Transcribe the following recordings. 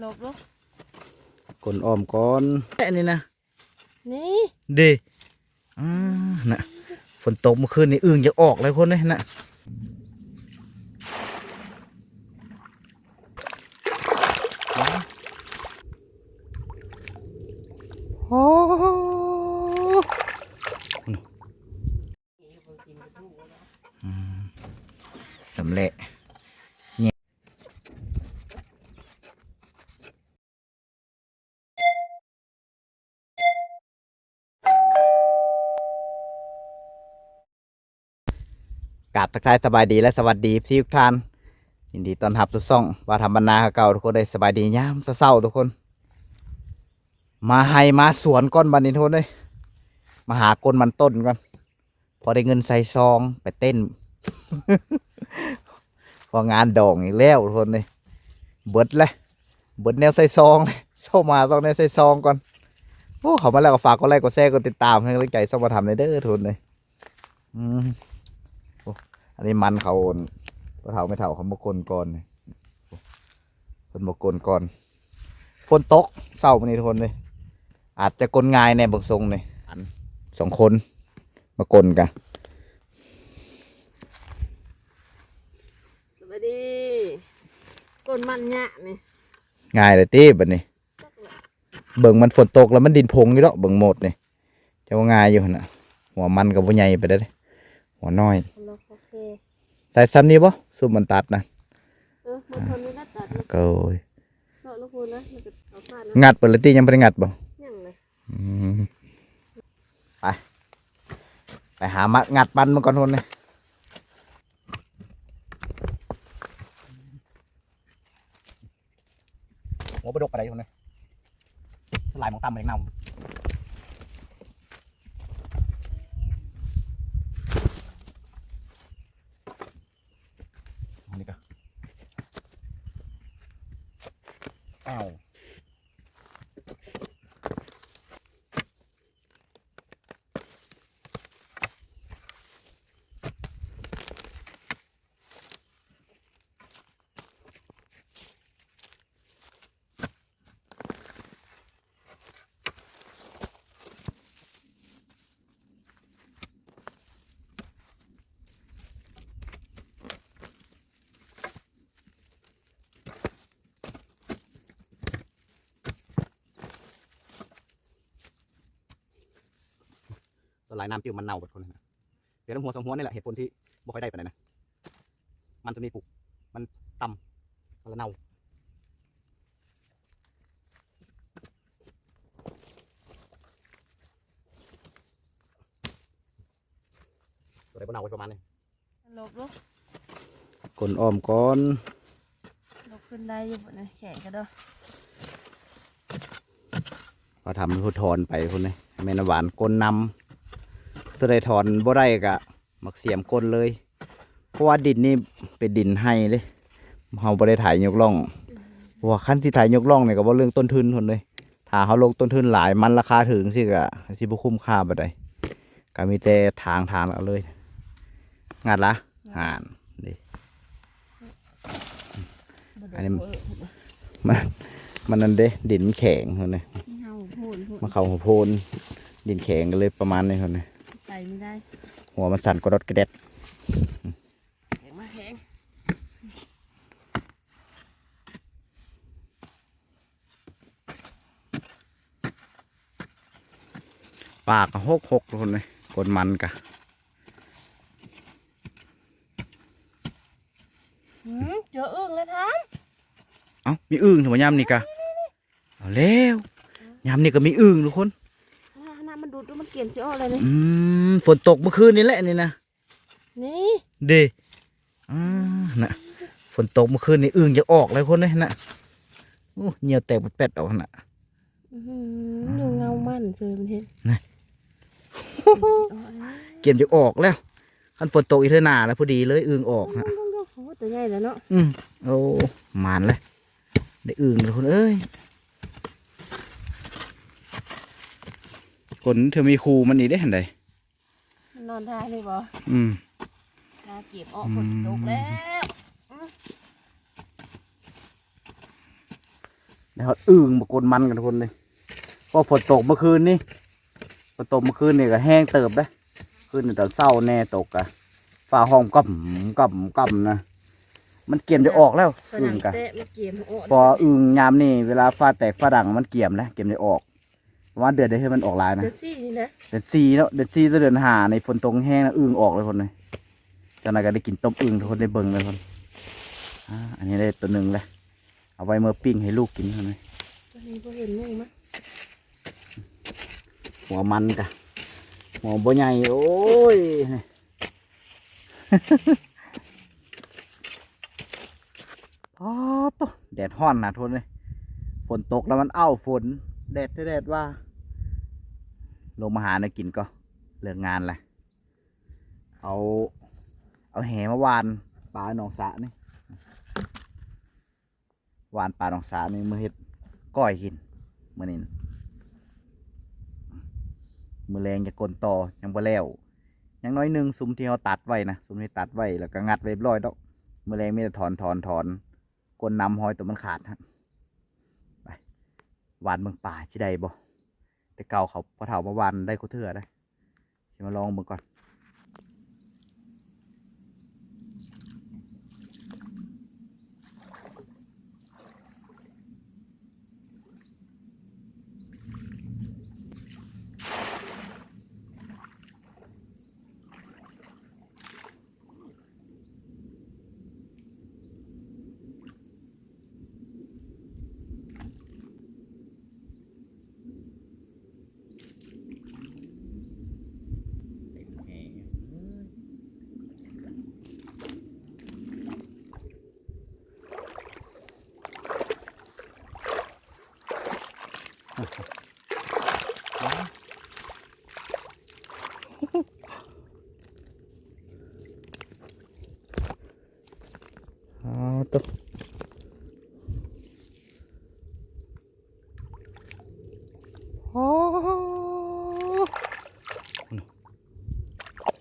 หลบลูกกลอ้อมก้อนแค่นี้นะ นี่เดอ่าน่ะฝนตกเมื่อคืนนี่อึ่งจะออกเลยคนเลยน่ะโอ้อืมสำเร็จเนี่ย กาบทักทายสบายดีและสวัสดีพี่ทุกท่านยินดีต้อนรับทุกซ่องว่าทำบรรณาเก่าทุกคนได้สบายดียามเศร้าๆทุกคน มาให้มาสวนก้อนบันนี้ทุกคนเลยมาหาก้นมันต้นก่อนพอได้เงินใส่ซองไปเต้น พองานดองอีกแล้วทุกคนเลยเบิดเลยเบิดแนวใส่ซองเลยเข้ามาต้องแนวใส่ซองก่อนโอ้เขามาแล้วก็ฝากกดไลค์กดแชร์กดติดตามให้กำลังใจส่งมาทำในเด้อทุนเลยอืม อ้อันนี้มันเขาก็เท่าไม่เท่าเขามากลก่อนเนี่ยคนมากลก่อนฝนตกเศร้าวันนี้ทุกคนเลย อาจจะกลง่ายในบางทรงเลยอันสองคนมากลกันสวัสดีกนมันหยะนี่ง่ายเลยตีบัดนี้ เบิ่งมันฝนตกแล้วมันดินพงอยู่แล้วเบิ่งหมดนี่จะว่าง่ายอยู่หั่นน่ะหัวมันกับหัวใหญ่ไปได้อเด้หัวน้อย คนละโอเคแต่ซ้ำนี้บ่ซุมมันตัดนะเออมันทนไม่ได้ตัดนะก็โอ้ยเนาะลูกคุณนะมันจะเอาฟาดนะงัดเปิดเลยตียังบ่ได้งัดบ่ยังเลยอืมไปไปหามางัดปันมาก่อนคนเลยหัวบดกไปไหนคนเลยลายมองตามมาเองเน่าอันนี้ก็ อ้ ตัวลายน้ำจิ้วมันเน่าหมดคนนะเดี๋ยวน้ำหัวสองหัวนี่แหละเหตุผลที่บ่ค่อยได้ไปไหนใดนะมันตัวนี้ปลูกมันต่ำมันละเน่าตัวไหนบ่เน่าไว้ประมาณนี้หลบลูกกลอ้อมก้อนหลบขึ้นได้อยู่บนนี้แข็งกันเด้อพอทำพุทธรไปคนนี้แม่นำหวานก้นนำ ตัวใดถอนบ่ได้กะมักเสียมก้นเลย เพราะว่าดินนี่เป็นดินให้เลยเฮาบ่ได้ถ่ายยกล่องเพราะว่าขั้นที่ถ่ายยกล่องเนี่ยก็บ่เรื่องต้นทุนคนเลยถ้าเขาลงต้นทุนหลายมันราคาถึงสิกะสิบ่คุ้มค่าบ่ได้ก็มีแต่ทางทางเอาเลยงัดละหานนี่บ่โดอันนี้เออมันมันนั่นเด้ดินมันแข็งคนนี้เฮาพูดพูดมาเข้าหัวโพนดินแข็งกันเลยประมาณนี้คนนี้ใส่ ไม่ได้ หัวมันสั่นกระดดกระเด็ดแข็งมาแข็งปากก็หกหกคนเลยกดมันกะหืมเจออึ่งแล้วท่านเอ้ามีอึ่งถึงมายามนี่กะเอาแล้วยามนี่ก็มีอึ่งทุกคนน้ำมัน ดูดดูมันเกลี่ยนเสียออกเลยนี่อืมฝนตกเมื่อคืนนี่แหละนี่นะนี่เดอ่าน่ะฝนตกเมื่อคืนนี่อึ่งจะออกเลยคนเลยน่ะโอ้เหนียวแตกเป็ดๆออกน่ะอื้อหือดูเงามันเสือมันเห็นนี่เอาอันนี้เกมจะออกแล้วคันฝนตกอีเทอหนาแล้วพอดีเลยอึ่งออกนะดูดูโอ้ตัวใหญ่แล้วเนาะอืมโอ้มานเลยได้อึ่งเลยคนเอ้ย คนเธอมีครูมันนี่ได้เห็นไดมันนอนท่านี่บ่อืมไหนาเก็บออกฝนตกแล้วแล้วอึ่งมากนมันกันทุกคนเลยก็ฝนตกเมื่อคืนนี่ฝนตกเมื่อคืนนี่ก็แห้งเติบนะคืนนี่ตอนเศร้าแน่ตกอะฟ้าห้องก่ำก่ำก่ำนะมันเกี่ยมจะออกแล้วฝอึ่รั่งงกะเตะมาเก็บออกพออึ่งยามนี่เวลาฟ้าแตกฟ้าดังมันเกี่ยมแล้วเกี่ยมจะออก ประมาณเดือนเดียวให้มันออกลายนะเดือดซี่นี่นะเดือนสี่แล้วเดือนสี่จะเดือนหาในฝนตกแห้งนะอึ่งออกเลยคนเลยจากนั้นก็ได้กินต้มอึ่งทุกคนได้เบิ่งเลยคนอ่าอันนี้ได้ตัวหนึ่งเลยเอาไว้เมื่อปิ้งให้ลูกกินเท่านั้นวันนี้พอเห็นงูมั้ยหัวมันกะหัวบ่ใหญ่โอ้ยอ๋อตัวแดดห้อนนะทุนเลยฝนตกแล้วมันเอ้าฝน แดดแดดว่า ลงมาหาเนกินก็เลิกงานแหละเอาเอาแหมาวานปลาหนองสะนี่วานปลาหนองสระนี่มือเฮ็ดก้อยกินมือนี้มือแรงจะกลนต่อยังบ่แล้วอยังน้อยหนึ่งซุ้มที่เขาตัดไว้นะซุ้มที่ตัดไว้แล้วก็งัดไว้ร้อยดอกมือแรงไมีแต่ถอนถอนถอนกลนนำหอยตัวมันขาดฮะ หวานเมืองป่าชิได้บ่แต่เก่าเขาพอเถามาวานได้กูเถื่อได้จะมาลองเมืองก่อนอ๋อตัวโอ้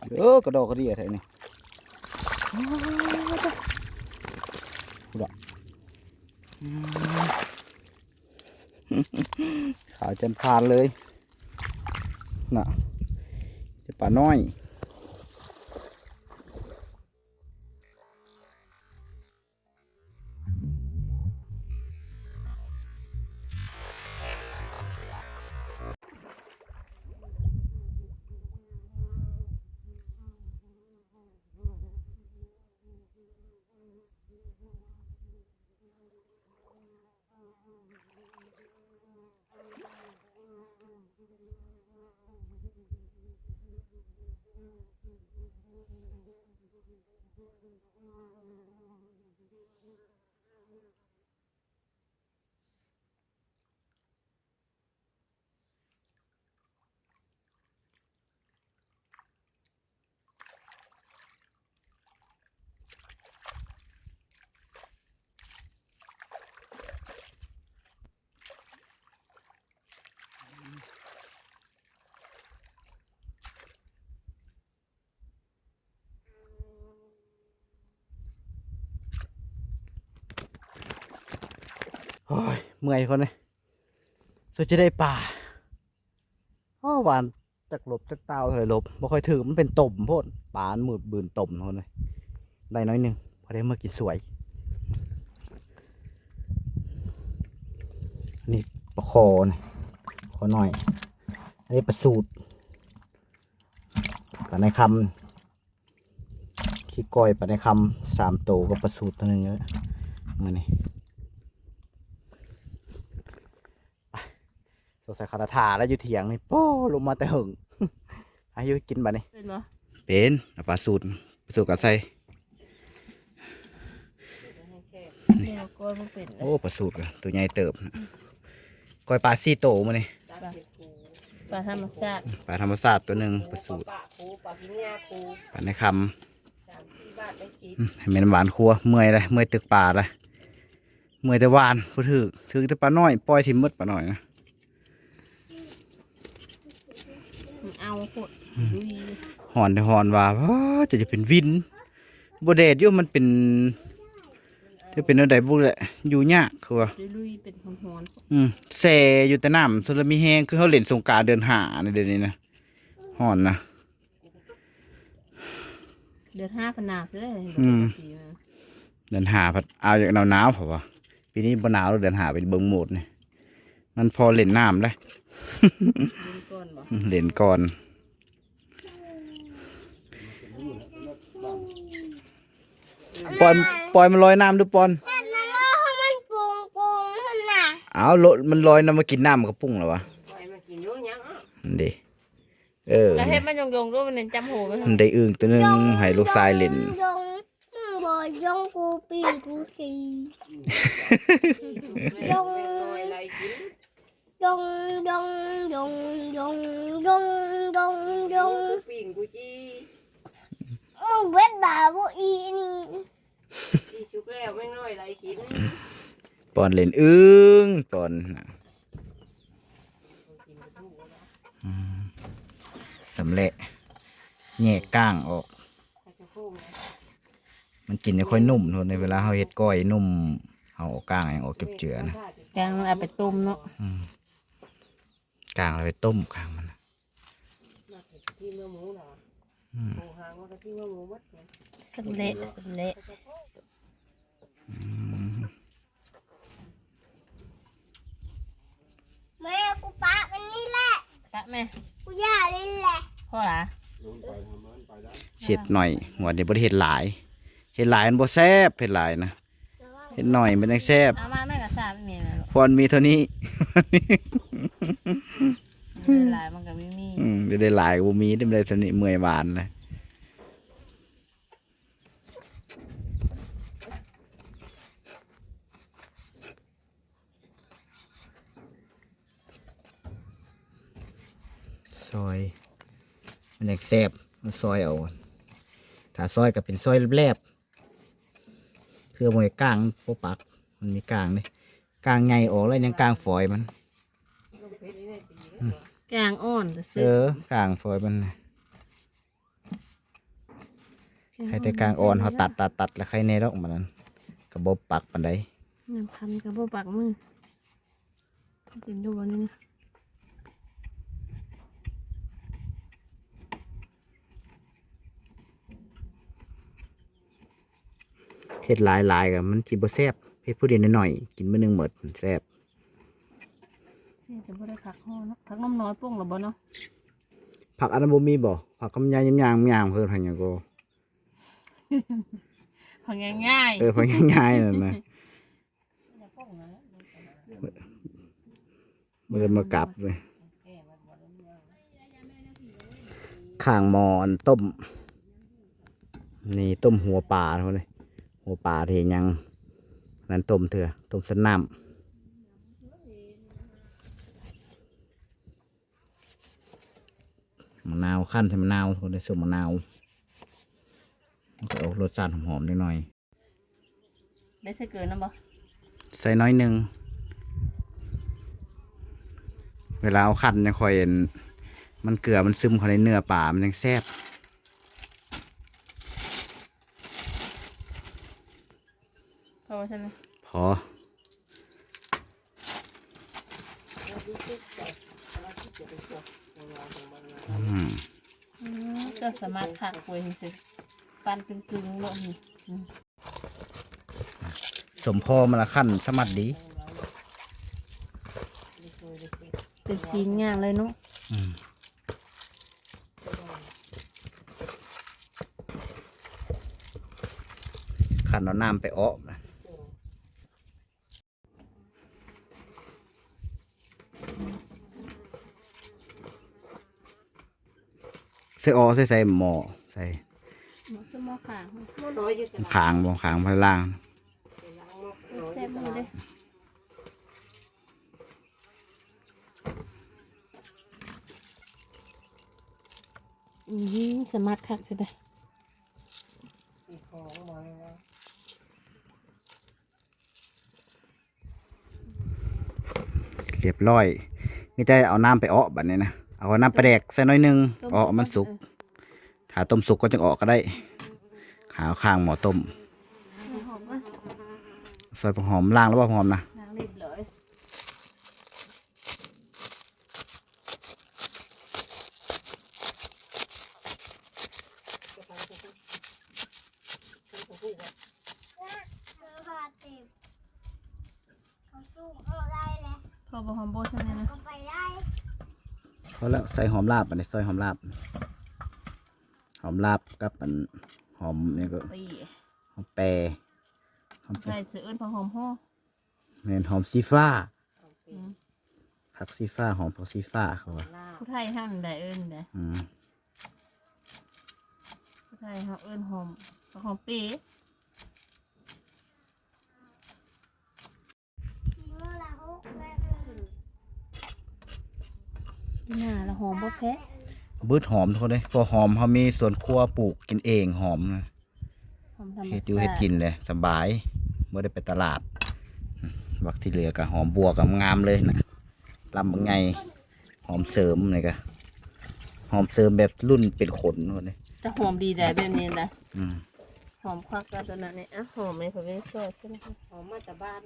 เออกระดอกกระเดียแท้นี่อ๋อตัวกูดอกอืมขาวจนพานเลยน่ะเจะป่าน้อย โอ้ยเมื่อยคนเลยสุดจะได้ป่าอ้อหวานจากหลบจากเตาเถอยหลบบ่ค่อยถือมันเป็นต่มโพดปลามันมืดบืนต่มคนเลยได้น้อยหนึ่งพอได้เมื่อกินสวย นี่ปลาคอนี่คอหน่อย อันนี้ปลาสูตรปลาในคำขี้ก้อยปลาในคำสามโตวกับปลาสูตรตัวหนึ่งเลยมือนี่ งสัยคาถาแล้วอยู่เถียงนี่โป้ลงมาแต่หึงอายุกินบ่นี่เป็นบ่เป็นเอาปลาสูตรปลาสูตรกับใส่เดี๋ยวก้อยมันเป็นโอ้ปลาสูตรอะตัวใหญ่เติบนะก้อยปลาซี่โตมานี่ปลาธรรมชาติปลาธรรมชาติตัวหนึ่งปลาสูตรปลาคูปลาพิญญาคูปลาในคสามสี่บาทได้สิบำอืมให้แม่นหวานครัวเมื่อยเลยเมื่อยตึกป่าเลยเมื่อยแต่หวานพูดถึกถึกแต่ปลาน้อยปล่อยทิมมดปลาน้อยนะ มันเอาหดดุยหอนแต่หอนว่าว้าจะจะเป็นวินบ่แดดอยู่มันเป็นถ้าเป็นอะไรบุแหละอยู่ยากคือว่าลุยๆเป็นหอนอืมแซ่อยู่แต่น้ำสุดมีแห้งคือเขาเล่นสงกรารเดือนหาในเดือนนี้นะห่อนนะๆเดือนห้าพนาวเลยอืมเดือนหาพัดเอาอย่างหนาวๆเพราะว่าปีนี้บ่หนาวแล้วเดือนหาเป็นเบิ่งโหมดนี่มันพอเล่นน้ำได้ดูก่ อนบ่เล่นก่อนปล่อยปล่อยมันลอยน้ำดูปอนแต่มันว่าให้มันปรุงปรุงขึ้นน่ะเอาโลมันลอยน้ำมากินน้ำมันก็ปุ้งแล้ววะปล่อยมากินยุ่งยังอะนั่นเด้เออแล้วเฮ็ดมันยงๆด้วยมันจำหูมันมันได้อึ่งตัวหนึงให้ลูกชายเล่นยงมึงบอกยงกูปีกูสียง ยงยงยงยงยงยงยงปิ่งกูจีมึงเบ็ดบ่าบุอีนี่จีชุกแล้วไม่น้อยไรกินปอนเล่นอึ้งปอนน่ะอืมสำเร็จแงะก้างออก มันกินจะค่อยนุ่มโทนในเวลาเขาเฮ็ดก้อยนุ่มเอาออกก้างอย่างออกเก็บเจือนะแกงเอาไปต้มเนาะ อืมก้างเราไปต้มก้างมันน่ะที่เมื่อหมูเหรออืมหมูหางว่าก็ที่เมื่อหมูวัดเนี่ยสำเร็จสำเร็จอืมแม่กูปะมันนี่แหละปะแม่กูย่าเลยแหละพ่อหรอเฮ็ดหน่อยหัวนี้บ่ได้เฮ็ดหลายเฮ็ดหลายมันบ่แซ่บเฮ็ดหลายนะเฮ็ดหน่อยมันยังแซ่บเอามาแม่กับสาไม่มีอะไรหรอก พรมีเท่านี้มันหลายมันก็ไม่มีอืมได้หลายก็บ่มีได้ได้เท่านี้เมื่อยหวานเลยซอย มันอยากแซ่บมันซอยเอาถ้าซอยก็เป็นซอยแลบๆเพื่อมวยกลางโปปัก มันมีกลางนี่ กลางใหญ่ออกแล้วยังกลางฝอยมัน กลางอ่อนแต่เอซื้ออกลางฝอยมันน่ะใครแต่กลางอ่อนเขาตัดตัดตัดแล้วใครในดอกมันนั้นกระบบปักปันไดน้ำพันกับบ่ปากมือกินดูวันนี้นะเฮ็ดหลายหลายกับมันกินบ่แซ่บ เฮ็ดผู้เดียวหน่อยๆกินมื้อหนึงหมดแซ่บเสียแต่บ่ได้ผักห่อเนาะผักน้ำน้อยโป่งหรอบ่เนาะผักอันนั้นบ่มีบ่ผักกำยายยำๆยำๆเพิ่นพังหยังก็ผักง่ายเออพังง่ายๆนั่นนะบ่ได้มากลับเลยข้างหมออันต้ม นี่ต้มหัวปลาเท่าเลยหัวปลาที่ยัง นั้นต้มเถื่อต้มสนน้ำมะนาวขั้นใส่มะนาวคนได้ส่มมะนาวมันก็เอารสชาติหอมๆนิดหน่อยๆได้ใส่เกินนะบ่ใส่น้อยหนึ่ง เวลาเอาขั้นเนี่ยคอยเห็น มันเกลือมันซึมเข้าในเนื้อปลามันยังแซ่บพอใช่ไหม พออืมอืมก็สามารถขักไว้สิปันกึ่งๆเนาะนี่สมพอมาละขั้นสมัดดีเป็นสีงามเลยเนาะอืมขันเอาน้ำไปอ้อนะ ใส่อ้อใส่ใส่หม้อใส่หมอสมอขางน้อยอยู่แต่ขางบ่ขางพล่างแซ่บมือเลยยิงสมาร์ทคักเลยเรียบร้อยมีแต่เอาน้ำไปอ้อบัดนี้นะ เอาน้ำปลาแดกใส่หน้อยหนึงอ้อมันสุก ถ้าต้มสุกก็จะออกก็ได้ ขาวข้างหมอต้มหอมก่อนซอยผักหอมล่างแล้วว่าหอมนะ ล้างรีบเลย เออค่ะเต็มเขาสู้เขาได้เลย พอบ่หอมโบใช่ไหมนะ ก็ไปได้ เพราะแล้วใส่หอมลาบอันนี้ซอยหอมลาบ หอมลาบกับอันหอมนี่ก็ปีหอมแปรหอมแปรใส่เสือเอิ้นผักหอมห่อเมนหอมซีฟ้าอืมผักซีฟ้าหอมผักซีฟ้าเขาว่าผู้ไทยหั่นได้เอิ้นได้อืมผู้ไทยเฮาเอิ้นหอมผักหอมปีทีเมื่อเราแม่ อยู่หน้าละหอมบ่แพ้บืดหอมทุกคนเลยเพอหอมเขามีสวนครัวปลูกกินเองหอมนะหอมธรรมเฮ็ดชาอยู่เฮ็ดติกินเลยสบายเมื่อได้ไปตลาดอืมวักที่เหลือก็หอมบัวกับงามเลยนะลำบางไงหอมเสริมเลยก็หอมเสริมแบบรุ่นเป็นขนทุกคนเลยจะหอมดีได้แบบนี้นะอืมหอมควักแล้วตัวนั้นเนี่ยอะหอมเลยผมไม่ได้ช่วยใช่ไหมคะหอมมาจากบ้าน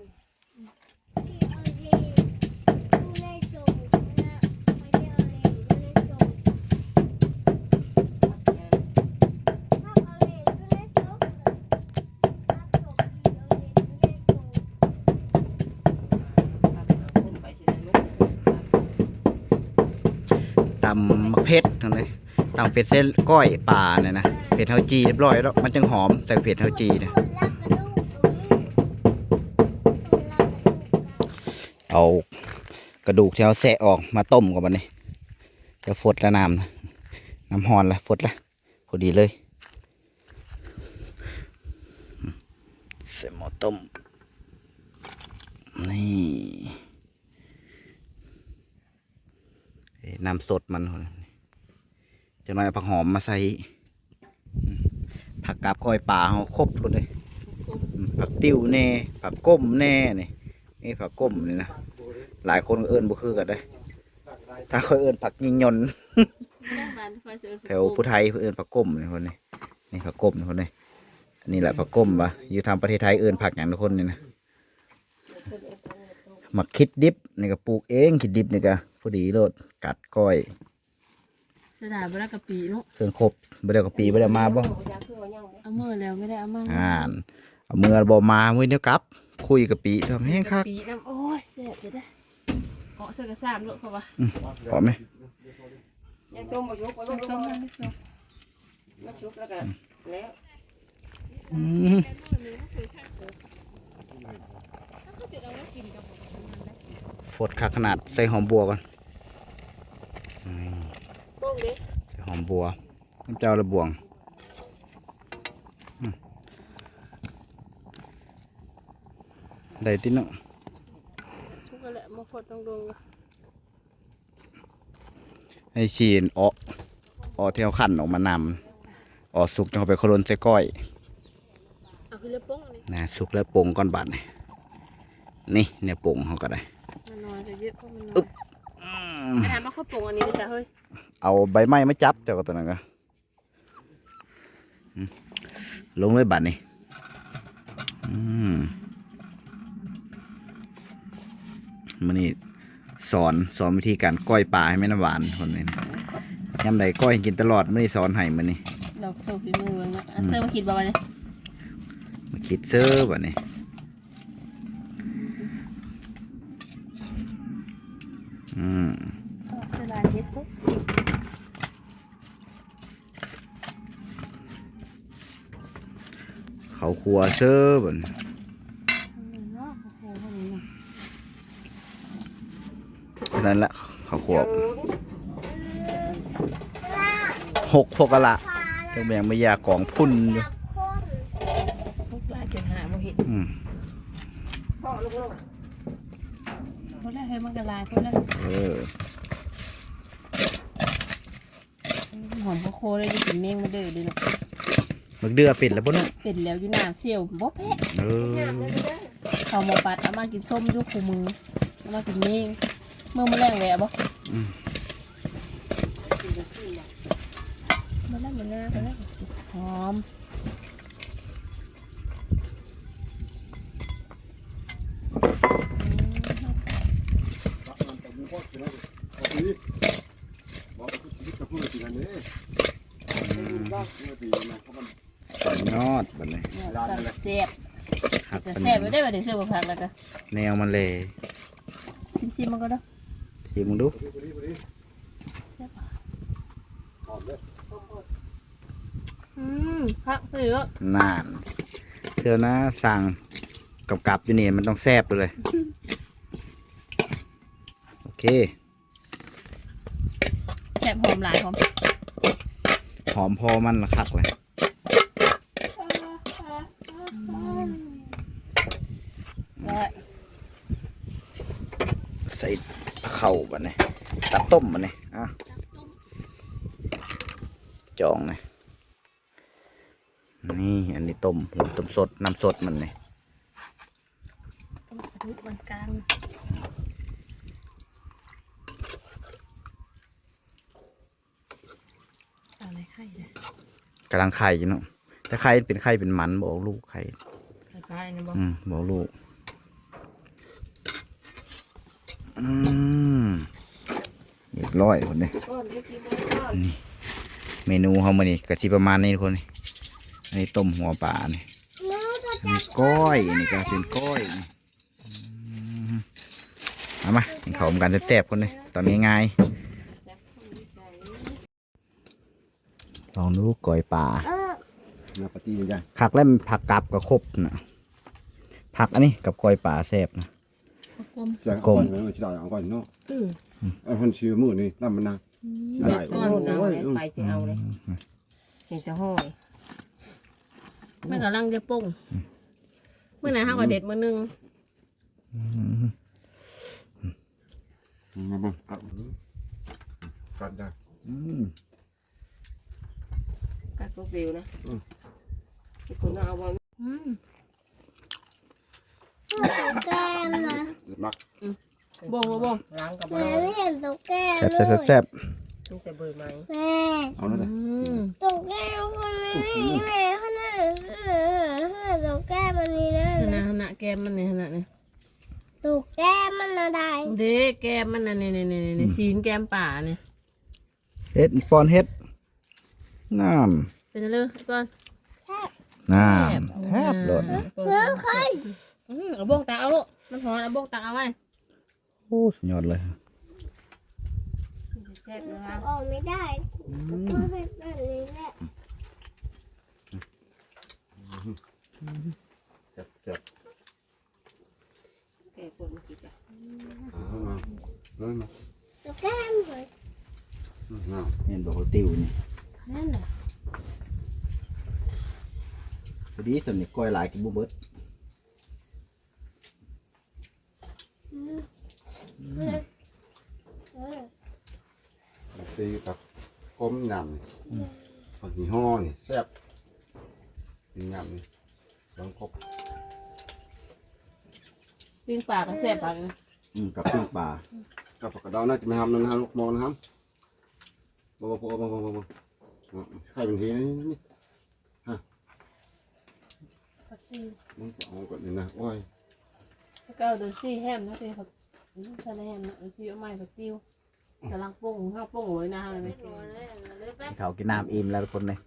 ำมะเพ็ดทั้งนั้ตำเผ็ดเส้นก้อยป่าเนี่ยนะเผ็ดเฮาจีเรียบร้อยแล้วมันจึงหอมใส่เผ็ดเฮาจีเนี่ยคนรักกระเอากระดูกที่เราแสะออกมาต้มกับมันนี่จะฟดละน้ำนะน้ำหอนละฟดละพอดีเลยใส่หม้อต้มนี่เอ้ย น้ำสดมันจะน้อยเอาผักหอมมาใส่อืมผักกาบก้อยป่าเขาครบหมดเลยอืมผักติ้วแน่ผักก้มแน่นี่นี่ผักก้มนี่นะหลายคนก็เอิ้นบ่คือกันได้ถ้าเขาเอิ้นผักยิงยนต์บ้านคอยซื้อแถวผู้ไทยเพิ่นเอิ้นผักก้มนี่คนนี้นี่ผักก้มนี่คนนี้อันนี้แหละผักก้มปะอยู่ทางประเทศไทยเอิ้นผักอย่างทุกคนนี่นะหมักคิดดิบนี่ก็ปลูกเองคิดดิบนี่ก็พ อดีโลดกัดก้อยเสยดายบ่ได้กะปิเนาะเครื่องครบบ่ได้กับปีบ่ได้มาบ่เอามือแล้วไม่ได้เอามาอ่านเอามือบ่มามื้อเดียวกลับ คุยกับปีทำแห้งคักปีน้ำโอ้ยแซ่บจะได้เกาะเสื้อกระซามลูกเขาว่าพอไหมยังต้มมายุกมาต้ลูมกต้มมามาต้มมาชุบแล้วกันแล้วอืมฟดคักขนาดใส่หอมบัวก่อน อืมโป้งดิใส่หอมบัวน้ำเจ้าระบวงอืมได้ติเนาะชุกกันแหละมาฟดตรงดงให้ชีนออกออกเที่ยวขันออกมานำออกสุกจะเอาไปโคลนใส่ก้อยเอาขึ้นเลยโป้งนี่นะสุกแล้วปรุงก้อนบาดนี่นี่เนี่ยปรุงเขาก็ได้มันนอนจะเยอะเพราะมันนอ นไปทำมาข้าวโป่งอันนี้จ้ะเฮ้ย เอาใบไม้มาจับเจ้าก็ตัวนั้นก็อืมลงเลยบัดนี่อืมมันนี่สอนสอนวิธีการก้อยปลาให้แม่น้ำหวานคนนี้นะยำใดก้อยให้กินตลอดไม่ได้สอนให้มันนี่ดอกโซฟีมือเบิ่งนะอะเสื้อมาคิดบ่าวะเนี่ยมาคิดเซอร์บัดนี่อืมเสื้อลาย เฮ็ดปุ๊บเขาครัวเซอร์บัดนี้เนาะโอ้โหเท่านี้เนาะนั่นแหละเขาครัวเจิงหกหกอะละพาจังแบงไม่ยากของพุ่นอยู่ จับคน พวกลายจนหาบ่เห็น อืม พ่อลูกลูก พวกแรกให้มันกระลายพวกแรก เออ หอมโคโคเลยได้กินเมี่ยงมาเด้อเดิเนาะมึกเดือปิดแล้วปะเนาะเป็นแล้วอยู่หน้าเสี่ยวบ่แพ้เออเขาหมอปัดเอามากินส้มอยู่คู่มือเอามากินเมี่ยงเมื่อมื้อแรงแหวะบ่มื้อแรงมื้อแรงมื้อแรงหอม บ้าง ยอดบัดนี้ เนี่ยสั่งแซ่บ หัก จะปันแซ่บไม่ได้บัดนี้เสื้อบ่ผักแล้วก็แนวมันเลยซิมๆมันก็ได้ทีมึงดูอืมผักเยอะนานเชื่อนะสั่งกับกับๆอยู่นี่มันต้องแซ่บไปเลย โอเค แซ่บหอมหลายหอม หอมพอมันละคักเลย และ ใส่เข่าบัดนี้ตับต้มบัดนี้อะจองเลยนี่อันนี้ต้มหัวต้มสดน้ำสดมันนี่ต้มกระดูกมันกลางเอาอะไรไข่เลยกำลังไข่อยู่เนาะถ้าไข่เป็นไข่เป็นมันบอกลูกไข่ไข่ปลาเนี่ยบอกอืมบอกลูกอืมเรียบร้อยคนนี้ก้อนเล็กกินได้ก้อนเมนูเขามานี่กะทิประมาณนี้ทุกคนนี่อันนี้ต้มหัวปลานี่หนูจะอันนี้ก้อยอันนี้ก็เป็นก้อยนี่อืมเอามากินข้าวกันแซ่บๆคนนี้ตอนนี้ง่ายลองดูก้อยปลาเออมาปฏิบัติได้ผักแล้วมันผักกับกับครบนะผักอันนี้กับก้อยปลาแซ่บนะกลมจะก่อนไว้ที่ได้เอาก่อนเนาะอืม ไอ้คนชื่อมือนี่นั่นมันนะได้ ก้อนเอาเลยไปจะเอาเลยเห็นจะห้อยมันกำลังจะปุ้งเมื่อไหร่ห้ากับเด็ดมือหนึงมาบ้างครับกัดได้อืมกัดลูกเดียวนะที่คนเอาไว้อืมตัวแก้มนะมัก บ่งบ่บ่งล้างกับแม่ไม่เห็นตัวแก้มแซ่บเลแซ่บยแซ่บตั้งแต่เบื่อไหมแม่เอาแล้วอืนะมตัวแก้มคนนี้แม่ขนาดตัวแก้มมันนี้นะขนาดขนาดแก้มมันเนี่ยขนาดเนี่ยตัวแก้มมันอะไรเด็กแก้มมันน่ะเนี่ยเนี่ยเนี่ยเนี่ยซีนแก้มป่าเนี่ยเฮ็ดฟอนเฮ็ดน้เป็นอะไรก่อนำน้ำแทบหล่นเพื่อนใครอืมเอาบ้งตาเอาลูกมันหอนเอาบ้งตาเอาไว้ โอ้สุดยอดเลยแซ่บนะคะออกไม่ได้ต้องเป็นแบบนี้แหละเจ็บเจ็บแกปวดมากี่จ้ะเอามาเลยมาตัวแก้มเลยเอาเห็นบอกว่าติวนี่นั่นน่ะพอดีสำนึกก้อยหลายกินบุเบิดเออ ตีกับก้มยำผักยี่ห้อนี่แซ่บกินยำนี่ลองครบปิ้งปลาก็แซ่บปลาเนี่ยอืมกับปิ้งปลากับผักกระดองน่าจะไม่ทำนะฮะลูกมองนะครับมาบอกมาบอกมาบอกไข่เป็นทีนี่นี่ผักติ้วมันเอาก่อนนี่นะโอ้ยแล้วก็เอาดูซี่แฮมนะสิผัก อืมทะเลแฮมนะดูซี่เอาไม้ผักติ้วกำลังปุ้งข้าวปุ้งเลยนะไม่ใช่กินข้าวกินน้ำอิ่มแล้วทุกคนเลย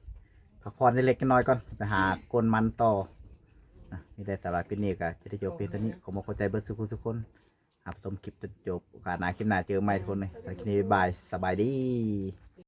พักผ่อนเล็กๆน้อยก่อนไปหากลมันต่อนะมีได้สาระคลิปนี้ก็จะได้จบเพียงเท่านี้ขอมาเข้าใจเบิร์ดสุขุทุกคนหับสมคลิปจนจบโอกาสหน้าคลิปหน้าเจอใหม่ทุกคนเลยสำหรับคลิปนี้บายสบายดี